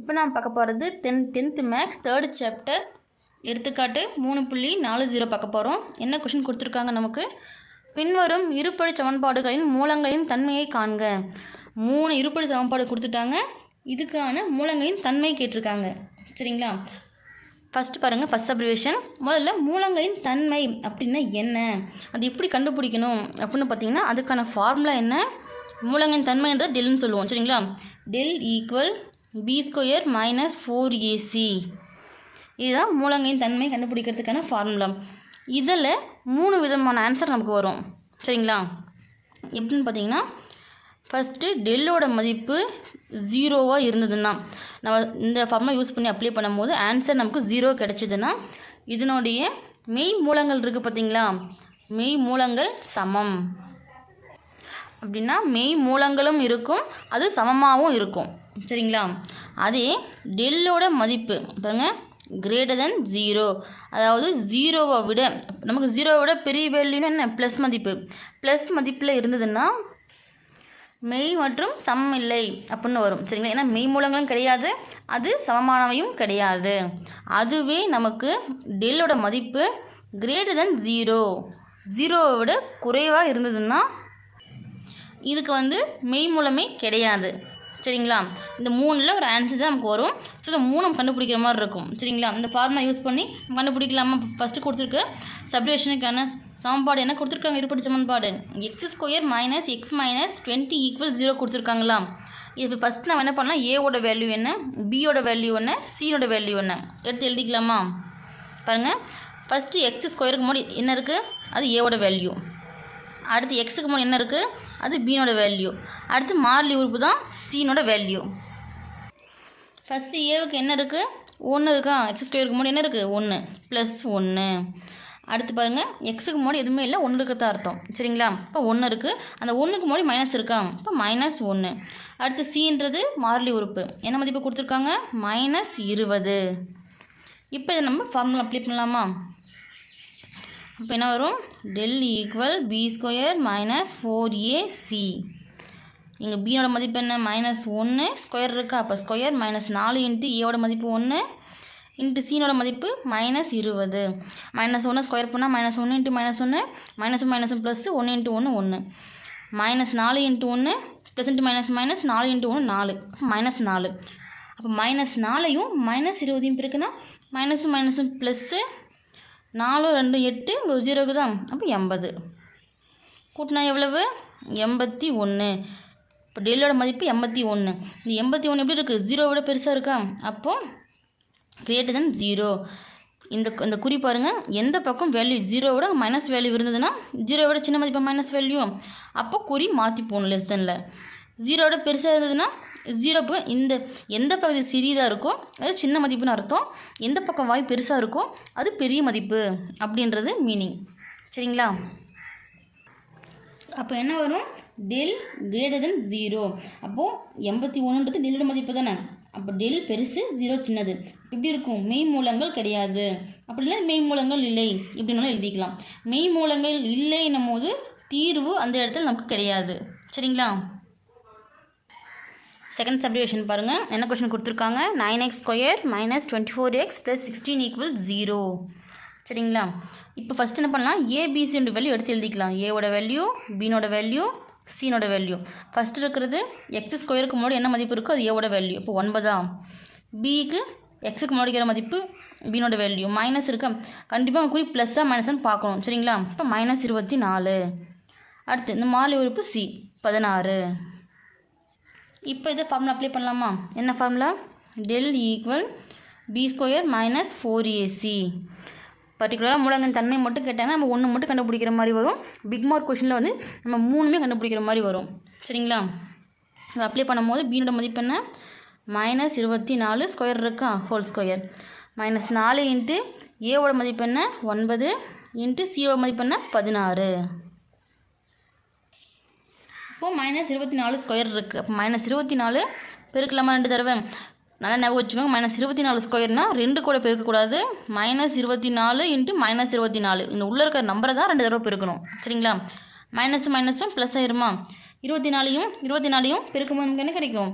இப்போ நான் பார்க்க போகிறது ten tenth maths third chapter எடுத்துக்காட்டு மூணு புள்ளி நாலு ஜீரோ பார்க்க போகிறோம். என்ன கொஷின் கொடுத்துருக்காங்க நமக்கு? பின்வரும் இருப்படி சமன்பாடுகளின் மூலங்களின் தன்மையை காண்க. மூணு இருப்படி சமன்பாடு கொடுத்துட்டாங்க. இதுக்கான மூலங்களின் தன்மை கேட்டிருக்காங்க. சரிங்களா? ஃபஸ்ட்டு பாருங்கள் ஃபஸ்ட் அப்ரிவேஷன் முதல்ல மூலங்களின் தன்மை அப்படின்னா என்ன? அது எப்படி கண்டுபிடிக்கணும் அப்படின்னு பார்த்தீங்கன்னா அதுக்கான ஃபார்முலா என்ன? மூலங்களின் தன்மைன்றது டெல்னு சொல்லுவோம். சரிங்களா? Del equal B square minus four AC இதுதான் மூலங்களின் தன்மை கண்டுபிடிக்கிறதுக்கான ஃபார்முலா இதில் மூணு விதமான ஆன்சர் நமக்கு வரும். சரிங்களா? எப்படின்னு பார்த்தீங்கன்னா ஃபஸ்ட்டு டெல்லோட மதிப்பு ஜீரோவாக இருந்ததுன்னா நம்ம இந்த ஃபார்மை யூஸ் பண்ணி அப்ளை பண்ணும்போது ஆன்சர் நமக்கு ஜீரோ கிடச்சிதுன்னா இதனுடைய மெய் மூலங்கள் இருக்குது பார்த்தீங்களா? மெய் மூலங்கள் சமம். அப்படின்னா மெய் மூலங்களும் இருக்கும் அது சமமாகவும் இருக்கும். சரிங்களா? அதே டெல்லோட மதிப்பு பாருங்க கிரேட்டர் தென் ஜீரோ அதாவது ஜீரோவை விட நமக்கு ஜீரோவை விட பெரிய வேல்யூன்னு என்ன? ப்ளஸ் மதிப்பு. ப்ளஸ் மதிப்பில் இருந்ததுன்னா மெய் மற்றும் சமம் இல்லை அப்படின்னு வரும். சரிங்களா? ஏன்னா மெய் மூலங்களும் கிடையாது அது சமமானவையும் கிடையாது. அதுவே நமக்கு டெல்லோட மதிப்பு கிரேட்டர் தென் ஜீரோ ஜீரோவை விட குறைவாக இருந்ததுன்னா இதுக்கு வந்து மெய் மூலமே கிடையாது. சரிங்களா? இந்த மூணில் ஒரு ஆன்சர் தான் நமக்கு வரும். ஸோ இந்த மூணு நம்ம கண்டுபிடிக்கிற மாதிரி இருக்கும். சரிங்களா? இந்த ஃபார்முலா யூஸ் பண்ணி நம்ம கண்டுபிடிக்கலாமா? ஃபஸ்ட்டு கொடுத்துருக்கு. சப்டிவேஷனுக்கான சமன்பாடு என்ன கொடுத்துருக்காங்க? இருபடி சமன்பாடு. X square minus X minus twenty equal zero கொடுத்துருக்காங்களா? இது ஃபஸ்ட் நம்ம என்ன பண்ணலாம்? ஏவோட வேல்யூ என்ன? பியோட வேல்யூ என்ன? சியோட வேல்யூ என்ன? எடுத்து எழுதிக்கலாமா? பாருங்கள் ஃபஸ்ட்டு எக்ஸ் ஸ்கொயருக்கு முன்னாடி என்ன இருக்குது அது ஏவோட வேல்யூ அடுத்து எக்ஸுக்கு முன்னாடி என்ன இருக்குது அது பீனோட வேல்யூ அடுத்து மார்லி உறுப்பு தான் சீனோட வேல்யூ ஃபஸ்ட்டு ஏவுக்கு என்ன இருக்குது ஒன்று இருக்கா? எக்ஸ் ஸ்கொயருக்கு முன்னாடி என்ன இருக்குது ஒன்று ப்ளஸ் ஒன்று அடுத்து பாருங்கள் எக்ஸுக்கு முன்னாடி எதுவுமே இல்லை. ஒன்று இருக்கிறதா அர்த்தம். சரிங்களா? இப்போ ஒன்று இருக்குது அந்த ஒன்றுக்கு முன்னாடி மைனஸ் இருக்கா? இப்போ மைனஸ் ஒன்று அடுத்து சின்றது மார்லி உறுப்பு. என்ன மதிப்பு கொடுத்துருக்காங்க? மைனஸ் இருபது. இப்போ இதை நம்ம ஃபார்முலா அப்ளை பண்ணலாமா? இப்போ என்ன வரும்? Del equal B square minus four A C இங்கே பியோட மதிப்பு என்ன? மைனஸ் ஒன்று ஸ்கொயர் இருக்கா? அப்போ ஸ்கொயர் மைனஸ் நாலு இன்ட்டு ஏவோட மதிப்பு ஒன்று இன்ட்டு சீனோட மதிப்பு மைனஸ் இருபது. மைனஸ் ஒன்று ஸ்கொயர் பண்ணால் மைனஸ் ஒன்று இன்ட்டு மைனஸ் ஒன்று மைனஸ் மைனஸ் ப்ளஸ் ஒன்று இன்ட்டு ஒன்று ஒன்று மைனஸ் நாலு இன்ட்டு ஒன்று ப்ளஸ் இன்ட்டு மைனஸ் மைனஸ் நாலு இன்ட்டு ஒன்று நாலு. மைனஸ் நாலு. அப்போ மைனஸ் நாலையும் மைனஸ் இருபதையும் பிறகுனா மைனஸும் மைனஸும் ப்ளஸ்ஸு நாலு ரெண்டு எட்டு ஒரு ஜீரோக்கு தான். அப்போ எண்பது. கூட்டினா எவ்வளவு? எண்பத்தி ஒன்று. இப்போ டெல்லோட மதிப்பு எண்பத்தி ஒன்று. இந்த எண்பத்தி ஒன்று எப்படி இருக்குது ஜீரோ விட பெருசாக இருக்கா? அப்போது கிரேட்டர் தென் ஜீரோ இந்த இந்த குறி பாருங்கள் எந்த பக்கம் வேல்யூ ஜீரோவோட மைனஸ் வேல்யூ இருந்ததுன்னா ஜீரோவோட சின்ன மதிப்பு மைனஸ் வேல்யூ அப்போ குறி மாற்றி போகணும் லெஸ் தெனில் ஜீரோவோட பெருசாக இருந்ததுன்னா ஜீரோ பக்கம் இந்த எந்த பகுதி சிறியதாக இருக்கோ அது சின்ன மதிப்புன்னு அர்த்தம். எந்த பக்கம் வாய் பெருசாக இருக்கோ அது பெரிய மதிப்பு அப்படின்றது மீனிங் சரிங்களா? அப்போ என்ன வரும்? டெல் கிரேட்டர் தென் ஜீரோ அப்போது எண்பத்தி ஒன்றுன்றது டெல்லோட மதிப்பு தானே? அப்போ டெல் பெருசு ஜீரோ சின்னது. இப்படி இருக்கும்? மெய் மூலங்கள் கிடையாது. அப்படி இல்லை மெய் மூலங்கள் இல்லை. இப்படின்னாலும் எழுதிக்கலாம். மெய் மூலங்கள் இல்லைன்னும் போது தீர்வு அந்த இடத்துல நமக்கு கிடையாது. சரிங்களா? செகண்ட் சப்டிவிஷன் பாருங்கள் என்ன கொஷின் கொடுத்துருக்காங்க? Nine X square minus twenty four X plus sixteen equal zero சரிங்களா? இப்போ ஃபஸ்ட் என்ன பண்ணலாம்? ஏபிசியோட வேல்யூ எடுத்து எழுதிக்கலாம். ஏவோட வேல்யூ பீனோட வேல்யூ சீனோட வேல்யூ ஃபஸ்ட் இருக்கிறது எக்ஸ் ஸ்கொயருக்கு முன்னாடி என்ன மதிப்பு இருக்கோ அது ஏவோட வேல்யூ இப்போ ஒன்பதா? பிக்கு எக்ஸுக்கு முன்னாடிக்கிற மதிப்பு பீனோட வேல்யூ மைனஸ் இருக்கா. கண்டிப்பாக குறி ப்ளஸ்ஸாக மைனஸ்னு பார்க்கணும். சரிங்களா? இப்போ மைனஸ் இருபத்தி நாலு. அடுத்து இந்த மாலை உறுப்பு சி பதினாறு. இப்போ இதை ஃபார்முலா அப்ளை பண்ணலாமா? என்ன formula del equal B square minus four AC பர்டிகுலராக மூலங்களின் தன்மை மட்டும் கேட்டாங்கன்னா நம்ம ஒன்று மட்டும் கண்டுபிடிக்கிற மாதிரி வரும். பிக் மார்க் கொஷினில் வந்து நம்ம மூணுமே கண்டுபிடிக்கிற மாதிரி வரும். சரிங்களா? அதை அப்ளை பண்ணும்போது பீனோட மதிப்பு என்ன? மைனஸ் இருபத்தி நாலு ஸ்கொயர் இருக்கா? ஹோல் ஸ்கொயர் மைனஸ் நாலு இன்ட்டு ஏவோட மதிப்பு என்ன? ஒன்பது இன்ட்டு சியோட மதிப்பு என்ன? பதினாறு. இப்போது மைனஸ் இருபத்தி நாலு ஸ்கொயர் இருக்குது அப்போ மைனஸ் இருபத்தி நாலு பெருக்கலாமா ரெண்டு தடவை? நல்லா ஞாபகம் வச்சுக்கோங்க. மைனஸ் இருபத்தி நாலு ஸ்கொயர்னால் ரெண்டு கூட பெருக்கக்கூடாது. மைனஸ் இருபத்தி நாலு இன்ட்டு மைனஸ் இருபத்தி நாலு. இந்த உள்ளே இருக்கிற நம்பரை தான் ரெண்டு தடவை பெருக்கணும். சரிங்களா? மைனஸும் மைனஸும் ப்ளஸ் ஆயிருமா? இருபத்தி நாலையும் இருபத்தி நாலையும் பெருக்கும்போது நமக்கு என்ன கிடைக்கும்?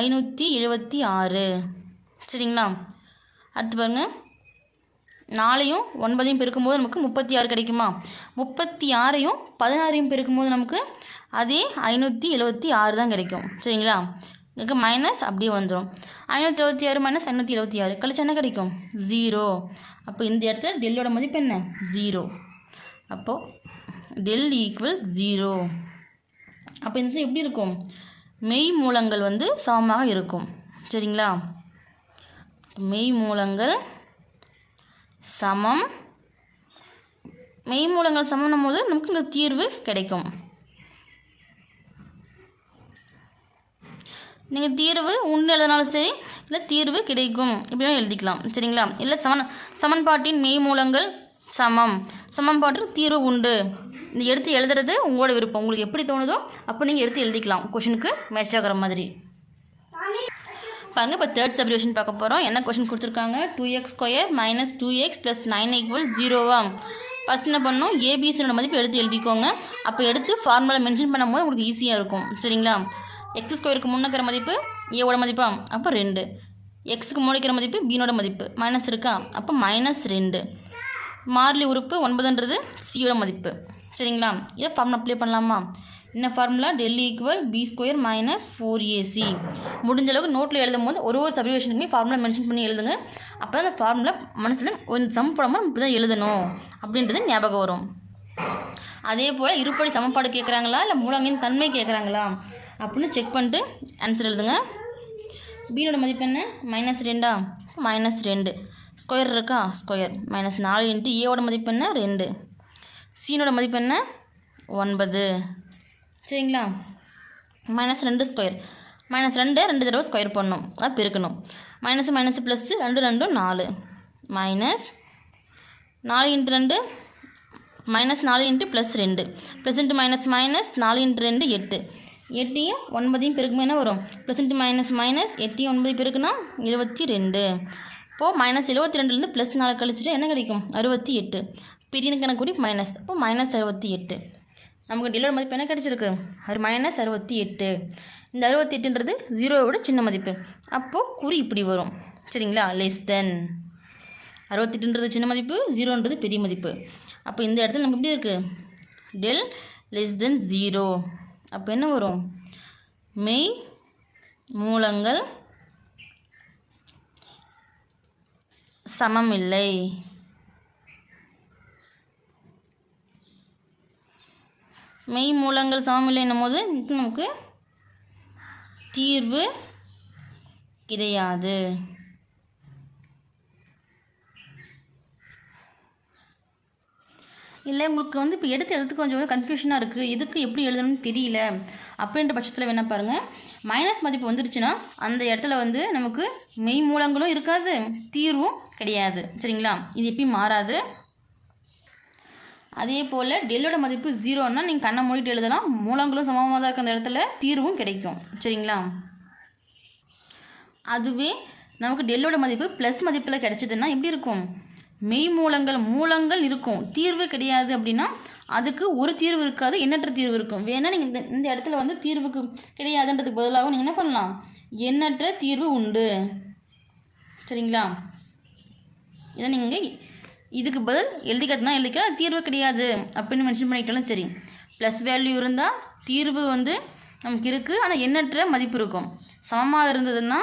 ஐநூற்றி எழுபத்தி ஆறு. சரிங்களா? அடுத்து பாருங்கள் நாலையும் ஒன்பதையும் பெருக்கும்போது நமக்கு முப்பத்தி ஆறு கிடைக்குமா? முப்பத்தி ஆறையும் பதினாறையும் பெருக்கும்போது நமக்கு அதே ஐநூற்றி எழுபத்தி ஆறு தான் கிடைக்கும். சரிங்களா? இதுக்கு மைனஸ் அப்படியே வந்துடும் ஐநூற்றி எழுபத்தி ஆறு மைனஸ் ஐநூற்றி எழுபத்தி ஆறு. கழிச்சு என்ன கிடைக்கும்? ஜீரோ அப்போ இந்த இடத்துல டெல்லியோட மதிப்பு என்ன? ஜீரோ அப்போது டெல் ஈக்குவல் ஜீரோ அப்போ இந்த எப்படி இருக்கும்? மெய் மூலங்கள் வந்து சமமாக இருக்கும். சரிங்களா? மெய் மூலங்கள் சமம். மெய் மூலங்கள் சமம் போது நமக்கு இந்த தீர்வு கிடைக்கும். நீங்கள் தீர்வு ஒன்று எழுதினாலும் சரி இல்லை தீர்வு கிடைக்கும். இப்படியும் எழுதிக்கலாம். சரிங்களா? இல்லை சமன் சமன்பாட்டின் மெய் மூலங்கள் சமம். சமன்பாட்டில் தீர்வு உண்டு. இந்த எடுத்து எழுதுறது உங்களோட விருப்பம். உங்களுக்கு எப்படி தோணுதோ அப்போ நீங்கள் எடுத்து எழுதிக்கலாம். கொஷினுக்கு மேட்ச் ஆகிற மாதிரி. பாருங்கள் இப்போ தேர்ட் சப்ரிவேஷன் பார்க்க போகிறோம் என்ன கொஷின் கொடுத்துருக்காங்க? Two X square minus two X plus nine equal ஜீரோவா ஃபஸ்ட் என்ன பண்ணணும்? ஏபிசியோட மதிப்பு எடுத்து எழுதிக்கோங்க. அப்போ எடுத்து ஃபார்முலா மென்ஷன் பண்ணும்போது உங்களுக்கு ஈஸியாக இருக்கும். சரிங்களா? எக்ஸ் ஸ்கொயருக்கு முன்னக்கிற மதிப்பு ஏவோட மதிப்பா? அப்போ ரெண்டு. எக்ஸுக்கு முன்னிக்கிற மதிப்பு பீனோட மதிப்பு. மைனஸ் இருக்கா? அப்போ மைனஸ் ரெண்டு. மார்லி உறுப்பு ஒன்பதுன்றது சியோட மதிப்பு. சரிங்களா? இதை ஃபார்ம் அப்ளை பண்ணலாமா? என்ன formula del equal B square minus four AC முடிஞ்ச அளவுக்கு நோட்டில் எழுதும் போது ஒரு ஒரு சப்ரிவேஷனுக்குமே ஃபார்முலா மென்ஷன் பண்ணி எழுதுங்க. அப்போ அந்த ஃபார்முலா மனசில் ஒரு சம் போடாமல் இப்படி தான் எழுதணும் அப்படின்றது ஞாபகம் வரும். அதே போல் இருப்படி சமன்பாடு கேட்குறாங்களா இல்லை மூலங்கின் தன்மை கேட்குறாங்களா அப்படின்னு செக் பண்ணிட்டு ஆன்சர் எழுதுங்க. பீனோட மதிப்பு என்ன? மைனஸ் ரெண்டா? மைனஸ் ரெண்டு. ஸ்கொயர் இருக்கா? ஸ்கொயர் மைனஸ் நாலு இன்ட்டு ஏவோட மதிப்பு என்ன? ரெண்டு. சீனோட மதிப்பு என்ன? ஒன்பது. சரிங்களா? மைனஸ் ரெண்டு ஸ்கொயர் மைனஸ் ரெண்டு ரெண்டு தடவை ஸ்கொயர் பண்ணணும் அது பெருக்கணும். மைனஸ் மைனஸ் ப்ளஸ்ஸு ரெண்டு ரெண்டும் நாலு. மைனஸ் நாலு இன்ட்டு ரெண்டு மைனஸ் நாலு இன்ட்டு ப்ளஸ் ரெண்டு. ப்ளஸ் இன்ட்டு மைனஸ் மைனஸ் நாலு இன்ட்டு ரெண்டு எட்டு. எட்டையும் ஒன்பதையும் பெருக்கும் என்ன வரும்? ப்ளஸ் இன்ட்டு மைனஸ் மைனஸ் எட்டையும் ஒன்பது பெருக்குனா இருபத்தி ரெண்டு இப்போது மைனஸ் எழுபத்தி ரெண்டுலேருந்து ப்ளஸ் நாலு கழிச்சிட்டு என்ன கிடைக்கும்? அறுபத்தி எட்டு. பிரியின் கூடி மைனஸ் அப்போ மைனஸ் அறுபத்தி எட்டு. நமக்கு டிலோட மதிப்பு என்ன கிடச்சிருக்கு? அது மைனஸ் அறுபத்தி எட்டு. இந்த அறுபத்தி எட்டுன்றது ஜீரோவை விட சின்ன மதிப்பு. அப்போது குறி இப்படி வரும். சரிங்களா? லெஸ் தென் அறுபத்தெட்டுன்றது சின்ன மதிப்பு ஜீரோன்றது பெரிய மதிப்பு. அப்போ இந்த இடத்துல நமக்கு எப்படி இருக்குது டெல் லெஸ் தென் ஜீரோ அப்போ என்ன வரும்? மெய் மூலங்கள் சமமில்லை. மெய் மூலங்கள் சமமில்லைன்னும் போது இது நமக்கு தீர்வு கிடையாது. இல்லை உங்களுக்கு வந்து இப்போ எடுத்து எழுத்து கொஞ்சம் கன்ஃபியூஷனாக இருக்குது எதுக்கு எப்படி எழுதணும்னு தெரியல. அப்படின்ற பட்சத்தில் வேணால் பாருங்கள் மைனஸ் மதிப்பு வந்துருச்சுன்னா அந்த இடத்துல வந்து நமக்கு மெய் மூலங்களும் இருக்காது தீர்வும் கிடையாது. சரிங்களா? இது எப்பயும் மாறாது. அதே போல் டெல்லோட மதிப்பு ஜீரோன்னா நீங்கள் கண்ணை மூடிட்டு எழுதலாம். மூலங்களும் சமமாக தான் இருக்க அந்த இடத்துல. தீர்வும் கிடைக்கும். சரிங்களா? அதுவே நமக்கு டெல்லோட மதிப்பு ப்ளஸ் மதிப்பில் கிடைச்சதுன்னா எப்படி இருக்கும்? மெய் மூலங்கள் மூலங்கள் இருக்கும். தீர்வு கிடையாது அப்படின்னா அதுக்கு ஒரு தீர்வு இருக்காது எண்ணற்ற தீர்வு இருக்கும். வேணால் நீங்கள் இந்த இந்த இடத்துல வந்து தீர்வுக்கு கிடையாதுன்றதுக்கு பதிலாகவும் நீங்கள் என்ன பண்ணலாம்? எண்ணற்ற தீர்வு உண்டு. சரிங்களா? இதை நீங்கள் இதுக்கு பதில் எழுதிக்கிறதுனா எழுதிக்கலாம் தீர்வு கிடையாது அப்படின்னு மென்ஷன் பண்ணிக்கிட்டாலும் சரி. ப்ளஸ் வேல்யூ இருந்தால் தீர்வு வந்து நமக்கு இருக்குது ஆனால் எண்ணற்ற மதிப்பு இருக்கும். சமமாக இருந்ததுன்னா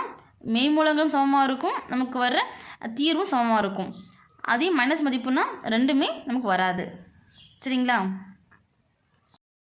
மெய்மூலங்களும் சமமாக இருக்கும். நமக்கு வர தீர்வும் சமமாக இருக்கும். அதே மைனஸ் மதிப்புனா ரெண்டுமே நமக்கு வராது. சரிங்களா?